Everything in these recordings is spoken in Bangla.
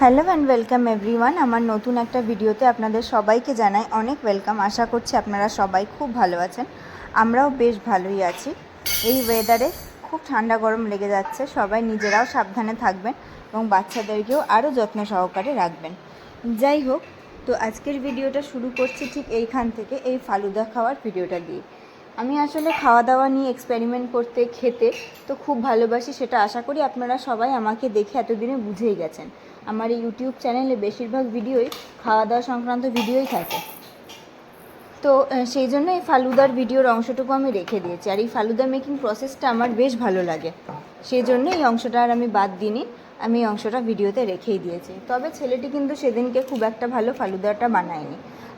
হ্যালো অ্যান্ড ওয়েলকাম এভরিওয়ান আমার নতুন একটা ভিডিওতে আপনাদের সবাইকে জানাই অনেক ওয়েলকাম আশা করছি আপনারা সবাই খুব ভালো আছেন। আমরাও বেশ ভালোই আছি। এই ওয়েদারে খুব ঠান্ডা গরম লেগে যাচ্ছে। সবাই নিজেরাও সাবধানে থাকবেন এবং বাচ্চাদেরকেও আরও যত্ন সহকারে রাখবেন। যাই হোক, তো আজকের ভিডিওটা শুরু করছি ঠিক এইখান থেকে এই ফালুদা খাওয়ার ভিডিওটা দিয়ে। আমি আসলে খাওয়া দাওয়া নিয়ে এক্সপেরিমেন্ট করতে, খেতে তো খুব ভালোবাসি সেটা আশা করি আপনারা সবাই আমাকে দেখে এতদিনে বুঝেই গেছেন। আমার এই ইউটিউব চ্যানেলে বেশিরভাগ ভিডিওই খাওয়া দাওয়া সংক্রান্ত ভিডিওই থাকে। তো সেই জন্য এই ফালুদার ভিডিওর অংশটুকু আমি রেখে দিয়েছি। আর এই ফালুদা মেকিং প্রসেসটা আমার বেশ ভালো লাগে। সেই জন্য এই অংশটা আর আমি বাদ দিইনি। আমি এই অংশটা ভিডিওতে রেখেই দিয়েছি। তবে ছেলেটি কিন্তু সেদিনকে খুব একটা ভালো ফালুদাটা বানায়নি।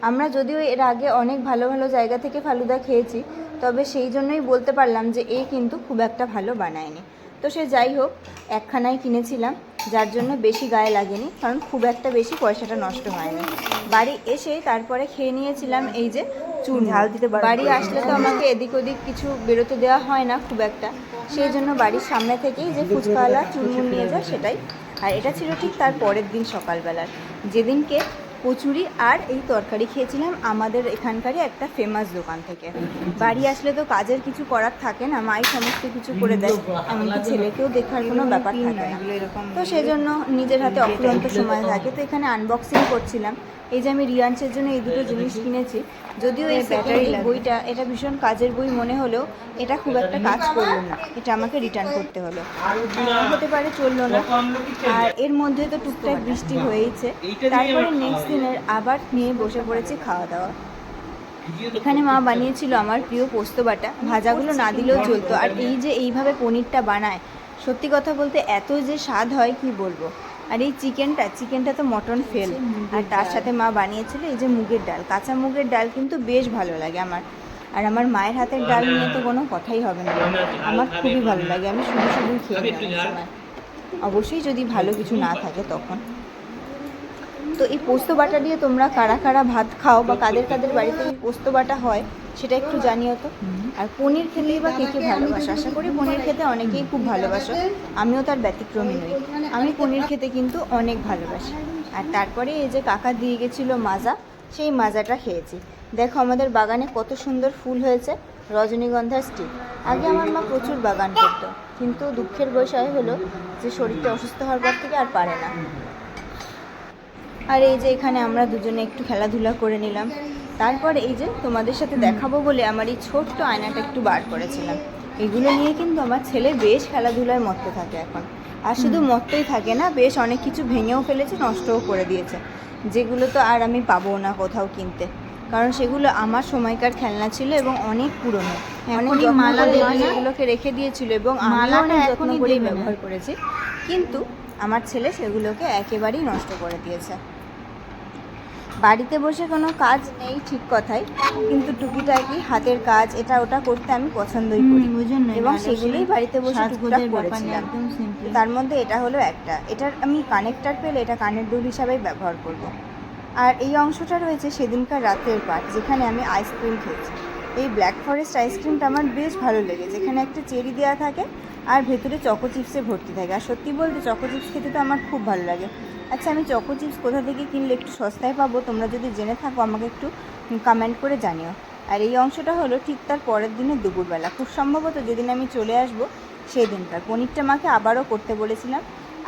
আমরা যদিও এর আগে অনেক ভালো ভালো জায়গা থেকে ফালুদা খেয়েছি, তবে সেই জন্যই বলতে পারলাম যে এ কিন্তু খুব একটা ভালো বানায়নি। তো সে যাই হোক একখানায় কিনেছিলাম। যার জন্য বেশি গায়ে লাগেনি কারণ খুব একটা বেশি পয়সাটা নষ্ট হয়নি। বাড়ি এসে তারপরে খেয়ে নিয়েছিলাম এই যে চুন। ঝাল দিতে বাড়ি আসলে তো আমাকে এদিক ওদিক কিছু বেরোতে দেওয়া হয় না খুব একটা। সেই জন্য বাড়ির সামনে থেকেই যে ফুচকাওয়ালা চুনমুন নিয়ে যায় সেটাই। আর এটা ছিল ঠিক তার পরের দিন সকালবেলার। যেদিনকে কচুরি আর এই তরকারি খেয়েছিলাম আমাদের এখানকারই একটা ফেমাস দোকান থেকে। বাড়ি আসলে তো কাজের কিছু করার থাকে না, মাই সমস্ত কিছু করে দেয়। এমনকি ছেলেকেও দেখার কোনো ব্যাপার থাকে না। তো সেই জন্য নিজের হাতে অফুরন্ত সময় থাকে। তো এখানে আনবক্সিং করছিলাম। এই যে আমি রিয়ান্সের জন্য এই দুটো জিনিস কিনেছি। যদিও এই ব্যাটারি বইটা, এটা ভীষণ কাজের বই মনে হলেও এটা খুব একটা কাজ করল না। এটা আমাকে রিটার্ন করতে হলো। হতে পারে চলল না। আর এর মধ্যে তো টুকটাক বৃষ্টি হয়েইছে। তারপরে নেক্সট দিনের আবার নিয়ে বসে পড়েছি খাওয়া দাওয়া এখানে মা বানিয়েছিল আমার প্রিয় পোস্ত বাটা। ভাজাগুলো না দিলেও চলতো। আর এই যে এইভাবে পনিরটা বানায়, সত্যি কথা বলতে এত যে স্বাদ হয়, কি বলব? আর এই চিকেনটা চিকেনটা তো মটন ফেল। আর তার সাথে মা বানিয়েছিল এই যে মুগের ডাল। কাঁচা মুগের ডাল কিন্তু বেশ ভালো লাগে আমার। আর আমার মায়ের হাতের ডাল নিয়ে তো কোনো কথাই হবে না। আমার খুবই ভালো লাগে। আমি শুধু শুধু খেয়ে নিই অবশ্যই যদি ভালো কিছু না থাকে তখন। তো এই পোস্ত বাটা দিয়ে তোমরা কারা কারা ভাত খাও বা কাদের কাদের বাড়িতে এই পোস্ত বাটা হয়, সেটা একটু জানিও তো। আর পনির খেতেই বা কে কে ভালোবাসো? আশা করি পনির খেতে অনেকেই খুব ভালোবাসো। আমিও তার ব্যতিক্রমী নই। আমি পনির খেতে কিন্তু অনেক ভালোবাসি। আর তারপরে এই যে কাকা দিয়ে গেছিল মাজা, সেই মাজাটা খেয়েছি। দেখো আমাদের বাগানে কত সুন্দর ফুল হয়েছে, রজনীগন্ধার স্টিক। আগে আমার মা প্রচুর বাগান করতো, কিন্তু দুঃখের বিষয় হলো যে শরীরটা অসুস্থ হওয়ার পর থেকে আর পারে না। আর এই যে এখানে আমরা দুজনে একটু খেলাধুলা করে নিলাম। তারপরে এই যে তোমাদের সাথে দেখাবো বলে আমার এই ছোট্ট আয়নাটা একটু বার করেছিলাম। এগুলো নিয়ে কিন্তু আমার ছেলে বেশ খেলাধুলায় মত্ত থাকে এখন। আর শুধু মত্তই থাকে না বেশ অনেক কিছু ভেঙেও ফেলেছে নষ্টও করে দিয়েছে। যেগুলো তো আর আমি পাবো না কোথাও কিনতে। কারণ সেগুলো আমার সময়কার খেলনা ছিল এবং অনেক পুরনো। অনেক মালা মা না? সেগুলোকে রেখে দিয়েছিল এবং মালাটা যত্ন করেই ব্যবহার করেছি। কিন্তু আমার ছেলে সেগুলোকে একেবারেই নষ্ট করে দিয়েছে। বাড়িতে বসে কোনো কাজ নেই ঠিক কথাই কিন্তু টুকিটাকি হাতের কাজ এটা ওটা করতে আমি পছন্দই করি। এবং সেগুলোই বাড়িতে বসে টুকটাক করেছিলাম। তার মধ্যে এটা হলো একটা। এটার আমি কানেক্টার পেলে এটা কানের দুল হিসাবেই ব্যবহার করব। আর এই অংশটা রয়েছে সেদিনকার রাতের পাট যেখানে আমি আইসক্রিম খেয়েছি। এই ব্ল্যাক ফরেস্ট আইসক্রিমটা আমার বেশ ভালো লেগেছে। এখানে একটা চেরি দেওয়া থাকে আর ভেতরে চকো চিপসে ভর্তি থাকে। আর সত্যি বলতে চকো চিপস খেতে তো আমার খুব ভালো লাগে। আচ্ছা আমি চকো চিপস কোথা থেকে কিনলে একটু সস্তায় পাবো? তোমরা যদি জেনে থাকো, আমাকে একটু কমেন্ট করে জানিও। আর এই অংশটা হলো ঠিক তার পরের দিনে দুপুরবেলা। খুব সম্ভবত যেদিন আমি চলে আসব সেই দিনকার পনিরটা মাকে আবারও করতে বলেছিলাম।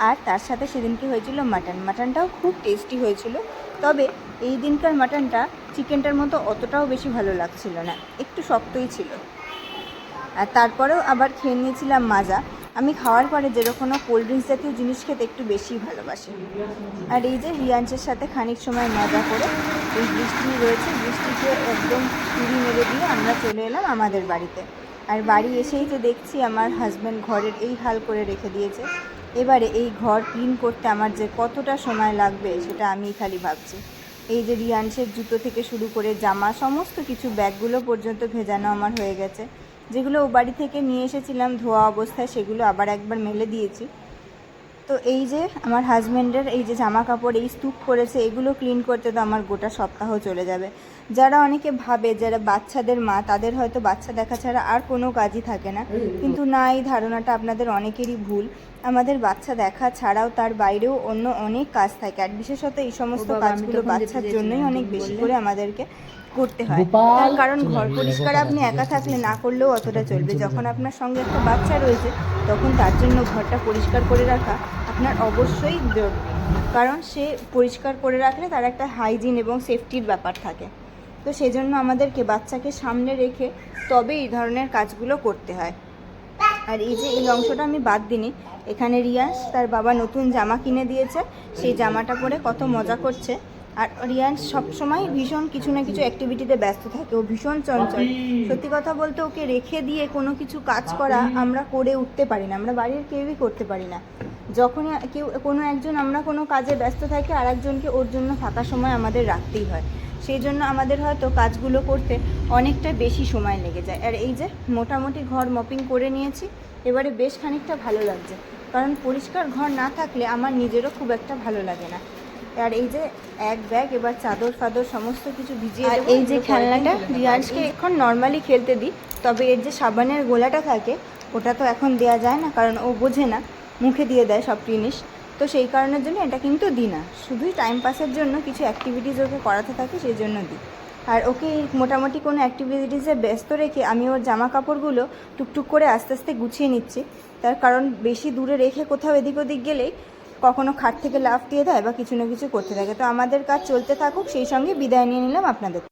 আর তার সাথে সেদিনকে হয়েছিল মাটন। মাটনটাও খুব টেস্টি হয়েছিল। তবে এই দিনকার মাটনটা চিকেনটার মতো অতটাও বেশি ভালো লাগছিল না, একটু শক্তই ছিল। আর তারপরেও আবার খেয়ে নিয়েছিলাম মাজা। আমি খাওয়ার পরে যেরকম কোল্ড ড্রিঙ্কস জাতীয় জিনিস খেতে একটু বেশি ভালোবাসি। আর এই যে রিয়াঞ্চের সাথে খানিক সময় মজা করে এই বৃষ্টি রয়েছে বৃষ্টিকে একদম চুরি মেরে দিয়ে আমরা চলে এলাম আমাদের বাড়িতে। আর বাড়ি এসেই তো দেখছি আমার হাজব্যান্ড ঘরের এই হাল করে রেখে দিয়েছে। এবারে এই ঘর ক্লিন করতে আমার যে কতটা সময় লাগবে সেটা আমি খালি ভাবছি। এই যে রিয়ানসের জুতো থেকে শুরু করে জামা, সমস্ত কিছু ব্যাগগুলো পর্যন্ত ভেজানো আমার হয়ে গেছে। যেগুলো ও বাড়ি থেকে নিয়ে এসেছিলাম ধোয়া অবস্থায়, সেগুলো আবার একবার মেলে দিয়েছি। তো এই যে আমার হাজব্যান্ডের এই যে জামা কাপড় এই স্তূপ করেছে এগুলো ক্লিন করতে তো আমার গোটা সপ্তাহ চলে যাবে। যারা অনেকে ভাবে যারা বাচ্চাদের মা তাদের হয়তো বাচ্চা দেখা ছাড়া আর কোনো কাজই থাকে না। কিন্তু না এই ধারণাটা আপনাদের অনেকেরই ভুল। আমাদের বাচ্চা দেখা ছাড়াও তার বাইরেও অন্য অনেক কাজ থাকে। আর বিশেষত এই সমস্ত কাজগুলো বাচ্চার জন্যই অনেক বেশি করে আমাদেরকে করতে হয়। তার কারণ ঘর পরিষ্কার আপনি একা থাকলে না করলেও অতটা চলবে। যখন আপনার সঙ্গে একটা বাচ্চা রয়েছে তখন তার জন্য ঘরটা পরিষ্কার করে রাখা আপনার অবশ্যই জরুরি কারণ সে পরিষ্কার করে রাখলে তার একটা হাইজিন এবং সেফটির ব্যাপার থাকে। তো সেই জন্য আমাদেরকে বাচ্চাকে সামনে রেখে তবে এই ধরনের কাজগুলো করতে হয়। আর এই যে এই অংশটা আমি বাদ দিইনি এখানে রিয়াস তার বাবা নতুন জামা কিনে দিয়েছে। সেই জামাটা পরে কত মজা করছে। আর রিয়ান্স সবসময় ভীষণ কিছু না কিছু অ্যাক্টিভিটিতে ব্যস্ত থাকে। ও ভীষণ চঞ্চল। সত্যি কথা বলতে ওকে রেখে দিয়ে কোনো কিছু কাজ করা আমরা করে উঠতে পারি না। আমরা বাড়ির কেউই করতে পারি না। যখনই কেউ কোনো একজন আমরা কোনো কাজে ব্যস্ত থাকি আর একজনকে ওর জন্য ফাঁকা সময় আমাদের রাখতেই হয়। সেই জন্য আমাদের হয়তো কাজগুলো করতে অনেকটা বেশি সময় লেগে যায়। আর এই যে মোটামুটি ঘর মপিং করে নিয়েছি এবারে বেশ খানিকটা ভালো লাগছে। কারণ পরিষ্কার ঘর না থাকলে আমার নিজেরও খুব একটা ভালো লাগে না। আর এই যে এক ব্যাগ এবার চাদর ফাদর সমস্ত কিছু ভিজিয়ে আর এই যে খেলনাটা রিয়াজকে এখন নর্মালি খেলতে দিই তবে এর যে সাবানের গোলাটা থাকে ওটা তো এখন দেওয়া যায় না কারণ ও বোঝে না মুখে দিয়ে দেয় সব জিনিস। তো সেই কারণের জন্য এটা কিন্তু দিই না। শুধুই টাইম পাসের জন্য কিছু অ্যাক্টিভিটিস ওকে করাতে থাকে সেই জন্য দিই। আর ওকে মোটামুটি কোনো অ্যাক্টিভিটিসে ব্যস্ত রেখে আমি ওর জামা কাপড়গুলো টুকটুক করে আস্তে আস্তে গুছিয়ে নিচ্ছি। তার কারণ বেশি দূরে রেখে কোথাও এদিক ওদিক গেলেই কখনো খাট থেকে লাফ দিয়ে দেয় বা কিছু না কিছু করতে থাকে। তো আমাদের কাজ চলতে থাকুক, সেই সঙ্গে বিদায় নিয়ে নিলাম আপনাদের।